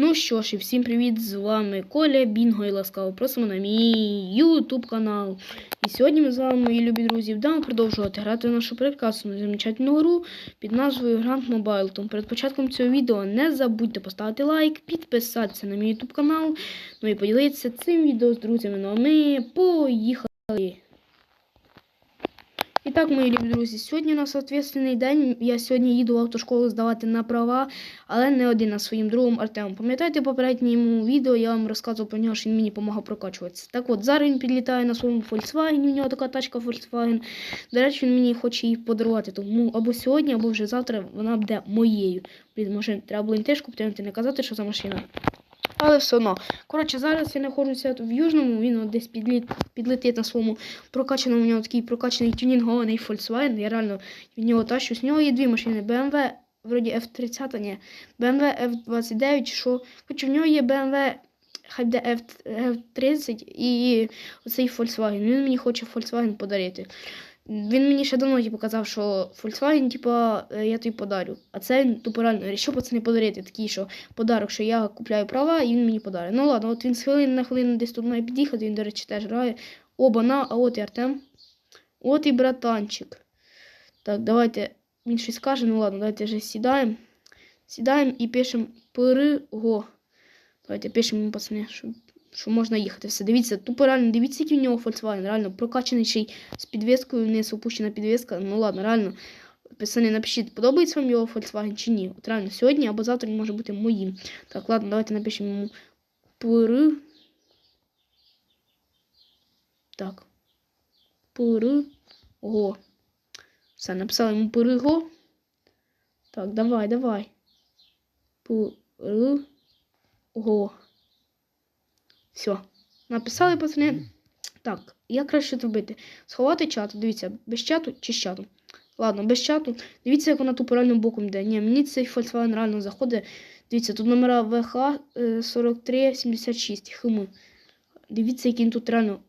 Ну що ж, і всім привіт! З вами Коля Бінго і ласкаво просимо на мій YouTube канал. І сьогодні ми з вами, мої любі друзі, будемо продовжувати грати в нашу прекрасну замечательну гру під назвою Grand Mobile. Тому перед початком цього відео не забудьте поставити лайк, підписатися на мій YouTube канал, ну і поділитися цим відео з друзями. Ну а ми поїхали! І так, мої любі друзі, сьогодні у нас ответственний день. Я сьогодні їду в автошколу здавати на права, але не один, а своїм другом Артемом. Пам'ятаєте, попередньому відео я вам розказував про нього, що він мені допомагав прокачуватися. Так от, зараз він підлітає на своєму Volkswagen, у нього така тачка Volkswagen. До речі, він мені хоче її подарувати. Тому або сьогодні, або вже завтра вона буде моєю. Блін, може, треба було теж купити, не казати, що за машина. Але все одно. Коротше, зараз я знаходжуся в Южному, він десь підліт, підлетить на своєму прокачаному, у нього такий прокачаний тюнінгований Volkswagen. Я реально від нього тащусь. У нього є дві машини. BMW, вроді F30, ні. BMW F29, що. Хоча в нього є BMW, хай буде F, F30 і оцей Volkswagen. Він мені хоче Volkswagen подарити. Він мені ще давно типу, казав, що Volkswagen, типу, я тобі подарю. А це тупо реально вирішив пацани подарити. Такий, що подарок, що я купляю права, і він мені подарить. Ну ладно, от він з хвилини на хвилину десь тут має під'їхати, він, до речі, теж грає. Оба на, а от і Артем. От і братанчик. Так, давайте він щось скаже. Ну ладно, давайте вже сідаємо. Сідаємо і пишемо перего. Давайте пишемо, пацани, що що можна їхати. Все, дивіться, тупо реально, дивіться, який у нього Volkswagen, реально прокачаний ще й з підвіскою, вниз опущена підвіска. Ну ладно, реально. Писани, напишіть, подобається вам його Volkswagen чи ні. От реально, сьогодні або завтра він може бути моїм. Так, ладно, давайте напишемо йому пр. Так. Го. Все, написали йому го. Так, давай, давай. го. Все. Написали пацани. Так, як краще зробити? Сховати чат. Дивіться, без чату чи з чатом. Ладно, без чату. Дивіться, як вона тупо реально боком йде. Ні, мені цей Volkswagen реально заходить. Дивіться, тут номера ВХ 4376. Хм. Дивіться, який він тут реально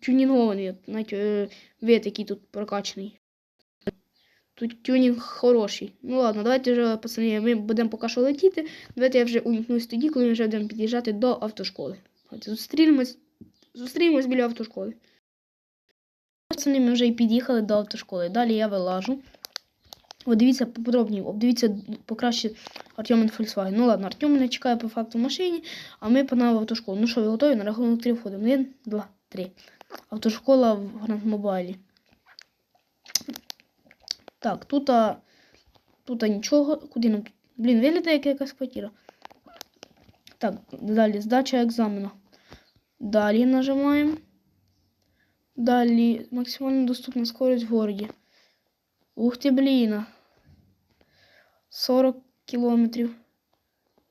тюнінгований. Навіть е, вид, який тут прокачаний. Тут тюнінг хороший. Ну ладно, давайте вже, пацани, ми будемо поки що летіти. Давайте я вже увімкнусь тоді, коли ми вже будемо під'їжджати до автошколи. Зустрінемось, зустрінемось біля автошколи. Пацани, ми вже і під'їхали до автошколи. Далі я вилажу. О, дивіться поподробніше, обдивіться покраще Артем Volkswagen. Ну ладно, Артем мене чекає по факту в машині, а ми панали в автошколу. Ну що, ви готові? На рахунок 3 входимо. 1, 2, 3. Автошкола в Гранд Мобайлі. Так, тут тут нічого. Куди нам тут? Блін, виглядає як якась квартира. Так, далі здача екзамену. Далі нажимаємо. Далі максимально доступна скорость в городі. Ух ти, блін. 40 кілометрів.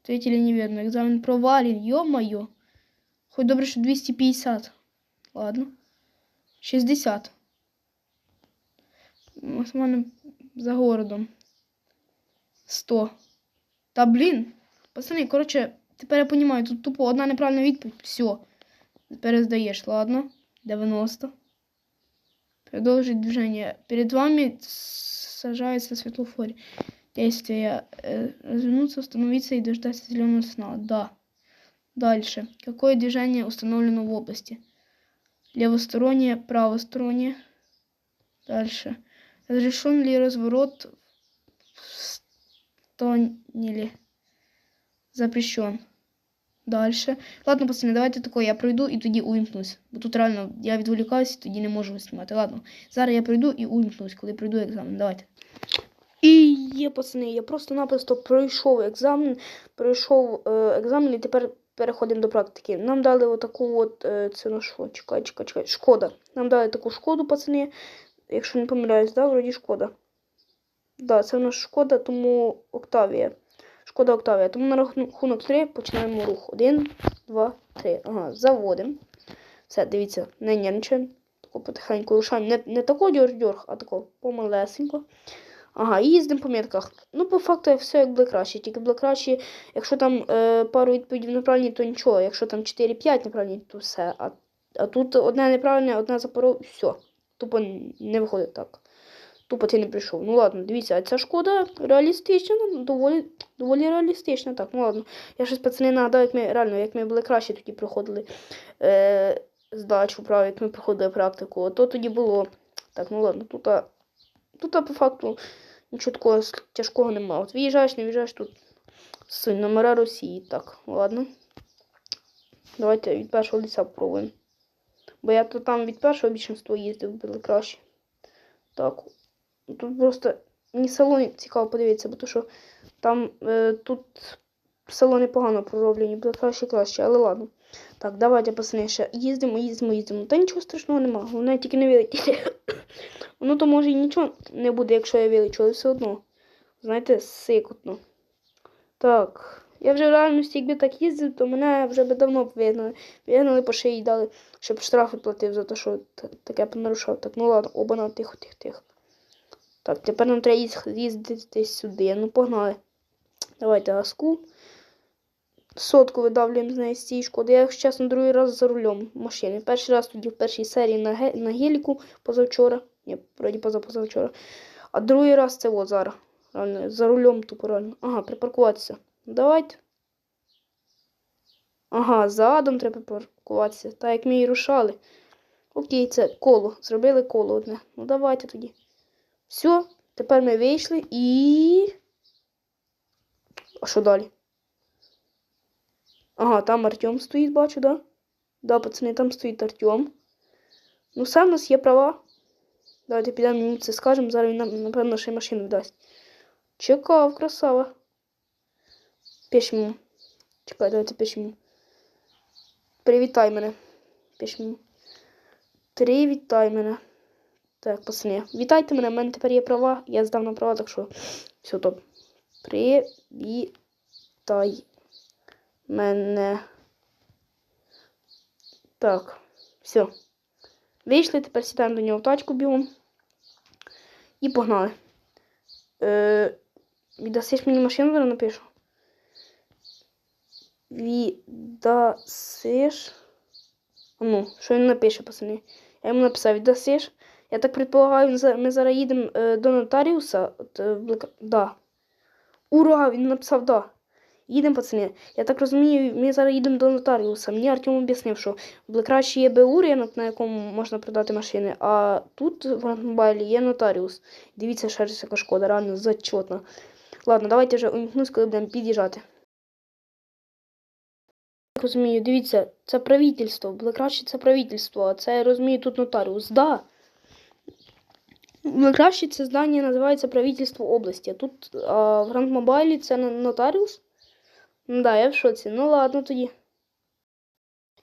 Ответили неверно. Екзамен провален. Ё-моё. Хоть добре, що 250. Ладно. 60. Максимально за городом. 100. Та блін. Пацани, коротше, Тепер я розумію, тут тупо одна неправильна відповідь. Все. Перездаєш, ладно. 90. Продолжить движение. Перед вами сажается светлофор. Действие. Развернуться, остановиться и дождаться зеленого сна. Да. Дальше. Какое движение установлено в области? Левостороннее, правостороннее. Дальше. Разрешен ли разворот в стонили? Запрещен. Дальше. Ладно, пацани, давайте тако, я пройду і тоді увімкнусь. Бо тут реально я відволікаюся, тоді не можу знімати. Ладно. Зараз я пройду і увімкнусь, коли пройду екзамен. Давайте. І є, пацани, я просто-напросто пройшов екзамен. Пройшов е, екзамен і тепер переходимо до практики. Нам дали отаку от, е, це ну що, чекай, чекай, чекай, шкода. Нам дали таку шкоду, пацани. Якщо не помиляюсь, да, вроді шкода. Да, це у нас шкода, тому Октавія. Шкода Октавія. Тому на рахунок 3 починаємо рух. 1, 2, 3. Ага, заводимо. Все, дивіться, не нервничаємо. Тако потихеньку рушаємо. Не, не тако дьорг-дьорг, а тако помалесенько. Ага, і їздимо по метках. Ну, по факту, все як буде краще. Тільки буде краще, якщо там е, пару відповідей неправильні, то нічого. Якщо там 4-5 неправильні, то все. А а тут одне неправильне, одне запоро, все. Тупо не виходить так. Тупо ти не прийшов. Ну ладно, дивіться, а ця шкода реалістична, доволі, доволі реалістична. Так, ну ладно. Я щось пацани нагадаю, як ми реально, як ми були краще тоді проходили е, здачу, прав, як ми проходили практику. Ото тоді було. Так, ну ладно, тут, а, тут а, по факту нічого такого тяжкого немає. От виїжджаєш, не виїжджаєш тут з номера Росії. Так, ладно. Давайте від першого ліса попробуємо. Бо я то там від першого більшинства їздив, було краще. Так. Тут просто мені салон цікаво подивитися, бо то що там е, тут салони погано пророблені, буде краще краще, але ладно. Так, давайте пацани, ще їздимо, їздимо, їздимо. Та нічого страшного нема, головне тільки не вилетіти. Ну то може і нічого не буде, якщо я вилечу, але все одно. Знаєте, сикотно. Так. Я вже в реальності, якби так їздив, то мене вже би давно вигнали. Вигнали по шиї дали, щоб штрафи платив за те, що таке понарушав. Так, ну ладно, оба на тихо, тихо, тихо. Так, тепер нам треба їз- їздити сюди. Ну, погнали. Давайте газку. Сотку видавлюємо з неї шкоди. Я, якщо чесно, другий раз за рулем машини. Перший раз тоді в першій серії на, ге- на геліку позавчора. Ні, вроді поза позавчора. А другий раз це от зараз. Реально, за рулем тупо реально. Ага, припаркуватися. Давайте. Ага, задом треба припаркуватися. Так як ми і рушали. Окей, це коло. Зробили коло одне. Ну давайте тоді. Все, тепер ми вийшли і. А що далі? Ага, там Артем стоїть, бачу, да? Да, пацани, там стоїть Артем. Ну, сам у нас є права. Давайте підемо йому це скажемо, зараз він нам, напевно, ще й машину вдасть. Чекав, красава. Пишемо. Чекай, давайте пишемо. Привітай мене. Пишемо. Привітай мене. Так, пацани, вітайте мене, в мене тепер є права. Я здав на права, так що все топ. Привітай мене. Так, все. Вийшли, тепер сідаємо до нього в тачку бігом. І погнали. Е, віддасиш мені машину, зараз напишу. Віддасиш. Ну, що він напише, пацани? Я йому написав, віддасиш. Я так предполагаю, ми зараз їдемо е, до нотаріуса. От, е, да. Ура! Він написав да. Їдемо, пацани. Я так розумію, ми зараз їдемо до нотаріуса. Мені Артем об'яснив, що в Блекраші є БУ ринок, на якому можна продати машини, а тут в Антмобайлі є нотаріус. Дивіться, ще яка шкода, реально зачетна. Ладно, давайте вже умікнусь, коли будемо під'їжджати. Так розумію, дивіться, це правительство. Блекраші це правительство, а це я розумію тут нотаріус. Да. Блекраші це здання називається правительство області. Тут а в Гранд Мобайлі це нотаріус. Да, я в шоці. Ну ладно тоді.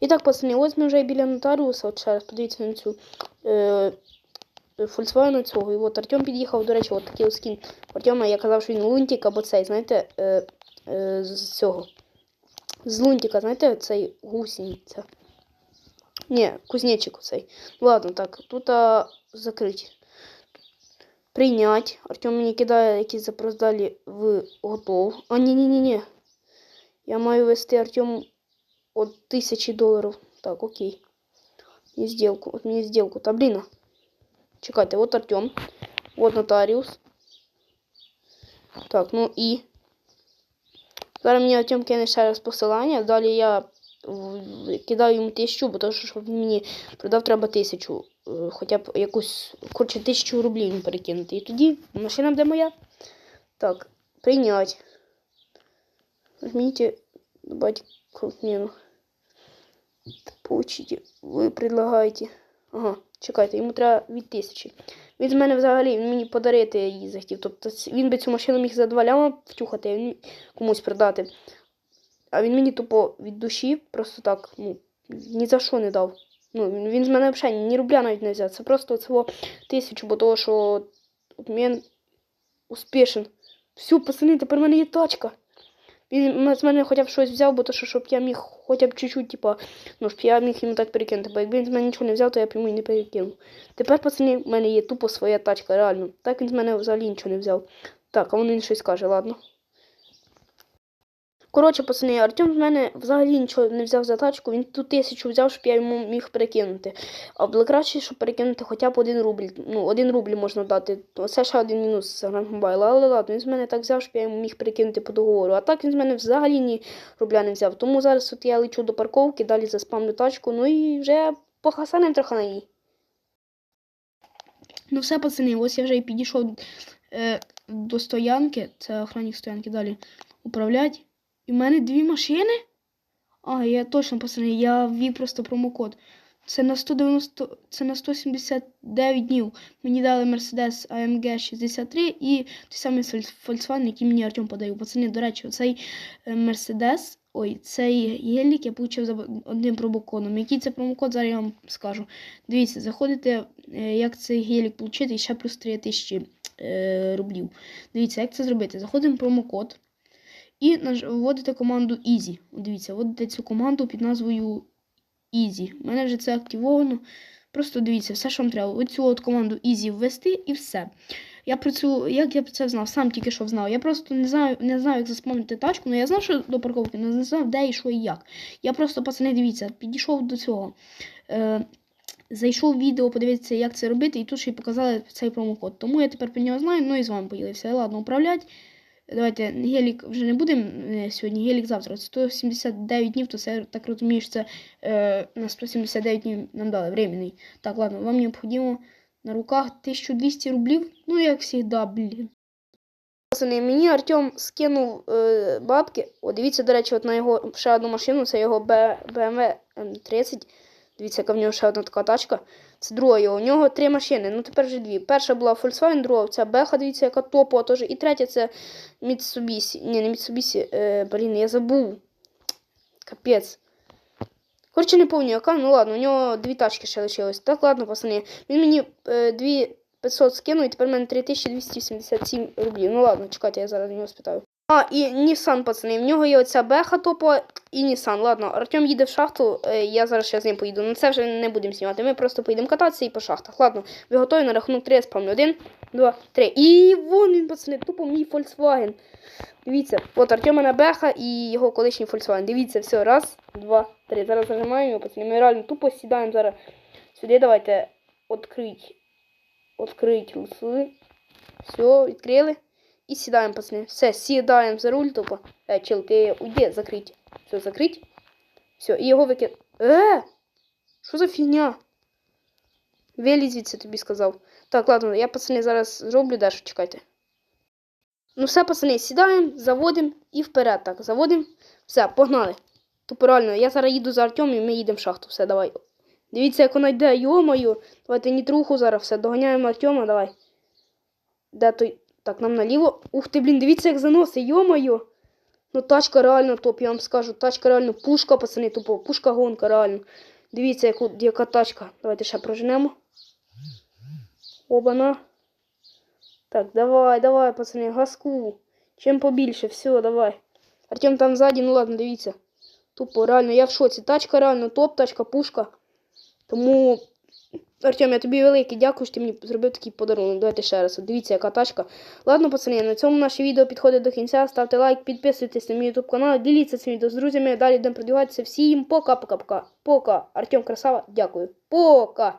І так, пацани, ось ми вже біля нотаріуса. От ще подивіться на цю е, Volkswagen цього. І от Артем під'їхав, до речі, от такий ось скін. Артема я казав, що він лунтик або цей, знаєте, е, е, з цього. З лунтика, знаєте, цей гусениця. Ні, кузнечик оцей. Ладно, так, тут а, закрить. Прийнять. Артем мені кидає запрос далі в готов. А, ні-ні-ні-ні. Я маю вести Артему от тисячі доларів. Так, окей. Мені сделку. От мені сделку. Та блін. Чекайте, от Артем. От нотаріус. Так, ну і. Зараз мені Артем кине ще раз посилання. Далі я кидаю йому тисячу, бо то, що щоб він мені продав, треба тисячу. Е, Хоча б якусь, коротше, тисячу рублів перекинути. І тоді машина буде моя. Так, прийнять. Возьмите, добавьте к отмену. Получите. Ви предлагаєте. Ага, чекайте, йому треба від тисячі. Він з мене взагалі він мені подарити її захотів. Тобто він би цю машину міг за два ляма втюхати, а він комусь продати. А він мені тупо від душі просто так, ну, ні за що не дав. Ну, він, з мене взагалі ні рубля навіть не взяв. Це просто цього тисячу, бо того, що обмін успішен. Все, пацани, тепер в мене є тачка. Він з мене хоча б щось взяв, бо то, що щоб я міг хоча б чуть-чуть, типа, ну, щоб я міг йому так перекинути. Бо якби він з мене нічого не взяв, то я б йому і не перекинув. Тепер, пацани, в мене є тупо своя тачка, реально. Так він з мене взагалі нічого не взяв. Так, а він щось каже, ладно. Коротше, пацани, Артем з мене взагалі нічого не взяв за тачку, він ту тисячу взяв, щоб я йому міг перекинути. А було краще, щоб перекинути хоча б один рубль. Ну, один рубль можна дати. Це ще один мінус з Grand Mobile. Але ладно, він з мене так взяв, щоб я йому міг перекинути по договору. А так він з мене взагалі ні рубля не взяв. Тому зараз от я лечу до парковки, далі заспамлю тачку, ну і вже похасанем трохи на ній. Ну все, пацани, ось я вже і підійшов е, до стоянки. Це охранник стоянки далі управлять. І в мене дві машини. А, я точно, пацани, я ввів просто промокод. Це на 190, це на 179 днів. Мені дали Mercedes AMG 63 і той самий Volkswagen, який мені Артем подарив. Пацани, до речі, цей е, Mercedes, ой, цей гелік я отримав за одним промокодом. Який це промокод, зараз я вам скажу. Дивіться, заходите, е, як цей гелік отримати, і ще плюс 3 тисячі е, рублів. Дивіться, як це зробити. Заходимо в промокод. І вводите команду Easy. Дивіться, вводите цю команду під назвою Easy. У мене вже це активовано. Просто дивіться, все, що вам треба. Оцю от команду Easy ввести і все. Я про цю, як я про це знав, сам тільки що знав. Я просто не знаю, не знаю, як заспомнити тачку, але я знав, що до парковки, але не знав, де і що і як. Я просто, пацани, дивіться, підійшов до цього. Е, Зайшов відео, подивитися, як це робити, і тут ще й показали цей промокод. Тому я тепер про нього знаю, ну і з вами поділився. Ладно, управлять. Давайте гелік вже не будемо е, сьогодні, гелік завтра. 179 днів, то це так розумію, що це е, на 179 днів нам дали временний. Так, ладно, вам необхідно на руках 1200 рублів. Ну, як завжди, блін. Мені Артем скинув е, бабки. О, дивіться, до речі, от на його ще одну машину, це його BMW M30. Дивіться, яка в нього ще одна така тачка. Це друга його. У нього три машини, ну тепер вже дві. Перша була Volkswagen, друга ця Беха, дивіться, яка топова теж. І третя це Mitsubishi. Ні, не Mitsubishi, е, блін, я забув. Капець. Коротше, не пам'ятаю, яка, ну ладно, у нього дві тачки ще лишилось. Так, ладно, пацани. Він мені е, 2500 скинув, і тепер в мене 3277 рублів. Ну ладно, чекайте, я зараз у нього спитаю. А, і Nissan, пацани. В нього є оця беха топова і Nissan. Ладно, Артем їде в шахту, е, я зараз ще з ним поїду. Ну це вже не будемо знімати. Ми просто поїдемо кататися і по шахтах. Ладно, ви готові на рахунок 3 я спавню. Один, два, три. І вон він, пацани, тупо мій Volkswagen. Дивіться, от Артема беха і його колишній Volkswagen. Дивіться, все, раз, два, три. Зараз зажимаємо його, пацани. Ми реально тупо сідаємо зараз сюди. Давайте відкрить. Відкрить луси. Все, відкрили. І сідаємо, пацани. Все, сідаємо за руль тупо. Е, чел, ти уйди, закрить. Все, закрить. Все, і його викид. Е! Що за фігня? Вилізь звідси тобі сказав. Так, ладно, я, пацани, зараз зроблю дещо, чекайте. Ну все, пацани, сідаємо, заводимо і вперед. Так, заводимо. Все, погнали. Тупо реально, я зараз їду за Артем і ми їдемо в шахту. Все, давай. Дивіться, як вона йде, йомаю. Давайте нітруху зараз, все, доганяємо Артема, давай. Де той? Так, нам наліво. Ух ти, блін, дивіться, як заносить, йомаю. Ну, тачка реально топ, я вам скажу. Тачка реально пушка, пацани, тупо. Пушка гонка, реально. Дивіться, яку, яка тачка. Давайте ще проженемо. Обана. Так, давай, давай, пацани, газку. Чим побільше, все, давай. Артем там ззаді, ну ладно, дивіться. Тупо, реально, я в шоці. Тачка реально топ, тачка, пушка. Тому, Артем, я тобі великий дякую, що ти мені зробив такий подарунок. Давайте ще раз. Дивіться, яка тачка. Ладно, пацани, на цьому наше відео підходить до кінця. Ставте лайк, підписуйтесь на мій YouTube канал, діліться цим відео з друзями. Далі будемо продвигатися. Всім пока-пока-пока. Пока. Артем Красава, дякую. Пока.